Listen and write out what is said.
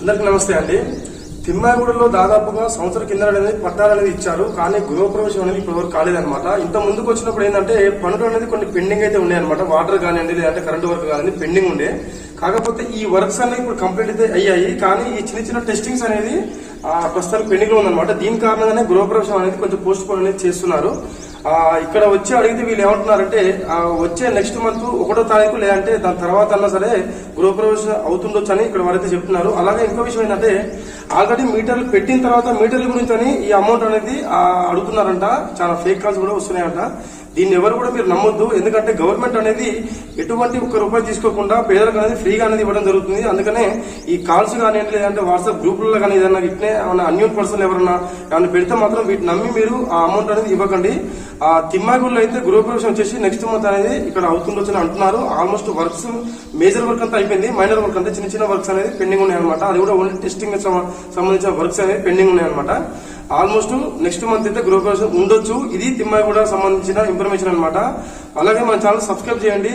అందరికి నమస్తే అండి. తిమ్మాగూడలో దాదాపుగా సంవత్సరం కింద అనేది పట్టాలు అనేది ఇచ్చారు. కానీ గృహప్రవేశం అనేది ఇప్పటివరకు కాలేదన్నమాట. ఇంత ముందుకు వచ్చినప్పుడు ఏంటంటే పనులు అనేది కొన్ని పెండింగ్ అయితే ఉన్నాయన్నమాట. వాటర్ కానివ్వండి లేదంటే కరెంట్ వర్క్ కానివ్వండి పెండింగ్ ఉండే. కాకపోతే ఈ వర్క్స్ అనేవి ఇప్పుడు కంప్లీట్ అయితే అయ్యాయి. కానీ ఈ చిన్న చిన్న టెస్టింగ్స్ అనేది ప్రస్తుతానికి పెండింగ్లో ఉందన్నమాట. దీని కారణంగానే గృహప్రవేశం అనేది కొంచెం పోస్ట్ పోన్ అనేది చేస్తున్నారు. ఇక్కడ వచ్చి అడిగితే వీళ్ళు ఏమంటున్నారంటే వచ్చే నెక్స్ట్ మంత్ ఒకటో తారీఖు లేదంటే దాని తర్వాత అన్నా సరే గృహప్రవేశం అవుతుండొచ్చు అని ఇక్కడ వారైతే చెప్తున్నారు. అలాగే ఇంకో విషయం ఏంటంటే ఆల్రెడీ మీటర్లు పెట్టిన తర్వాత మీటర్ల గురించి అని ఈ అమౌంట్ అనేది అడుగుతున్నారంట. చాలా ఫేక్ కాల్స్ కూడా వస్తున్నాయంట. దీన్ని ఎవరు కూడా మీరు నమ్మొద్దు. ఎందుకంటే గవర్నమెంట్ అనేది ఎటువంటి ఒక్క రూపాయి తీసుకోకుండా పేదలకు అనేది ఫ్రీగా అనేది ఇవ్వడం జరుగుతుంది. అందుకనే ఈ కాల్స్ కానివ్వండి లేదంటే వాట్సాప్ గ్రూపుల్లో కానీ ఏదైనా ఇట్లే ఏమైనా అన్యూన్ పర్సన్ ఎవరన్నా ఏమైనా పెడితే మాత్రం వీటిని నమ్మి మీరు ఆ అమౌంట్ అనేది ఇవ్వకండి. ఆ తిమ్మాగూరులో అయితే గృహప్రవేశం వచ్చేసి నెక్స్ట్ మంత్ అనేది ఇక్కడ అవుతుండొచ్చు అని అంటున్నారు. ఆల్మోస్ట్ వర్క్స్ మేజర్ వర్క్ అంతా అయిపోయింది. మైనర్ వర్క్ అంతా చిన్న చిన్న వర్క్స్ అనేది పెండింగ్ ఉన్నాయి అనమాట అది కూడా ఓన్లీ టెస్టింగ్ సంబంధించిన వర్క్స్ అనేవి పెండింగ్ ఉన్నాయి అనమాట ఆల్మోస్ట్ నెక్స్ట్ మంత్ అయితే గృహప్రవేశం ఉండొచ్చు. ఇది తిమ్మాయి కూడా సంబంధించిన ఇన్ఫర్మేషన్ అనమాట అలాగే మన ఛానల్ సబ్స్క్రైబ్ చేయండి.